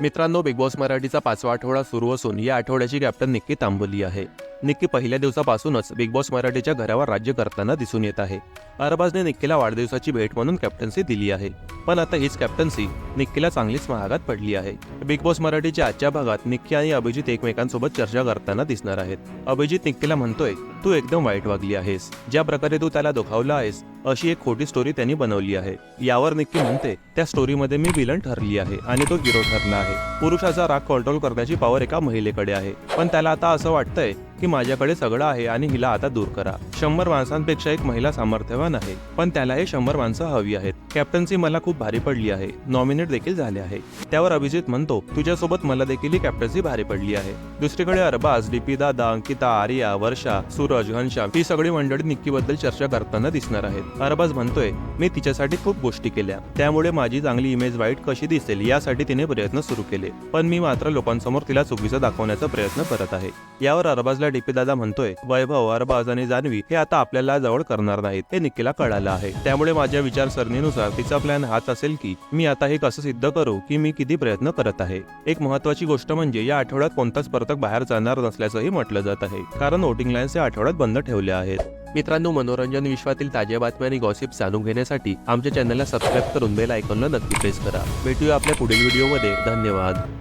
मित्रांनो big boss मराठीचा पाचवा आठवडा सुरू असून या आठवड्याची कॅप्टन निक्की तांबोली आहे. निक्की पहिल्या दिवसापासूनच बिग बॉस मराठीच्या घरावर राज्य करताना दिसून येत आहे. अरबाजने निक्कीला वाढदिवसाची भेट म्हणून कॅप्टन्सी दिली आहे. पण आता हीच कॅप्टन्सी निक्कीला चांगलीच महागात पडली आहे. बिग बॉस मराठीच्या आजच्या भागात निक्की आणि अभिजित एकमेकांसोबत चर्चा करताना दिसणार आहेत. अभिजित निक्कीला म्हणतोय तू एकदम वाईट वागली आहेस. ज्या प्रकारे तू त्याला दुखावला आहेस अशी एक खोटी स्टोरी त्यांनी बनवली आहे. यावर निक्की म्हणते त्या स्टोरीमध्ये मी विलन ठरली आहे आणि तो हिरो ठरला आहे. पुरुषाचा राग कंट्रोल करण्याची पॉवर एका महिलेकडे आहे. पण त्याला आता असं वाटतंय की माझ्याकडे सगळं आहे आणि हिला आता दूर करा. शंभर माणसांपेक्षा एक महिला सामर्थ्यवान आहे. पण त्याला हे शंभर माणसं हवी आहेत. कॅप्टन्सी मला खूप भारी पडली आहे. नॉमिनेट देखील झाले आहे. त्यावर अभिजित म्हणतो तुझ्यासोबत मला देखील ही कॅप्टन्सी भारी पडली आहे. दुसरीकडे अरबाज डीपी दादा अंकिता आर्या वर्षा सूरज घनश्याम ही सगळी मंडळी निक्कीबद्दल चर्चा करताना दिसणार आहेत. अरबाज म्हणतोय मी तिच्यासाठी खूप गोष्टी केल्या. त्यामुळे माझी चांगली इमेज वाईट कशी दिसेल यासाठी तिने प्रयत्न सुरू केले. पण मी मात्र लोकांसमोर तिला चुकीचं दाखवण्याचा प्रयत्न करत आहे. यावर अरबाजला डीपी दादा म्हणतोय वैभव अरबाज आणि जान्हवी हे आता आपल्याला जवळ करणार नाहीत हे निक्कीला कळालं आहे. त्यामुळे माझ्या विचारसरणीनुसार तिचा प्लॅन हाच असेल की मी आता हे कसं सिद्ध करू की मी किती प्रयत्न करत आहे. एक महत्वाची गोष्ट म्हणजे या आठवड्यात कोणताच स्पर्धक बाहेर जाणार नसल्याचंही म्हटलं जात आहे कारण वोटिंग लाईन्स या आठवड्यात बंद ठेवल्या आहेत. मित्रांनो मनोरंजन विश्वातील ताज्या बातम्या आणि गॉसिप जाणून घेण्यासाठी आमच्या चॅनलला सबस्क्राईब करून बेल आयकॉनला नक्की प्रेस करा. भेटूया आपल्या पुढील व्हिडिओमध्ये धन्यवाद.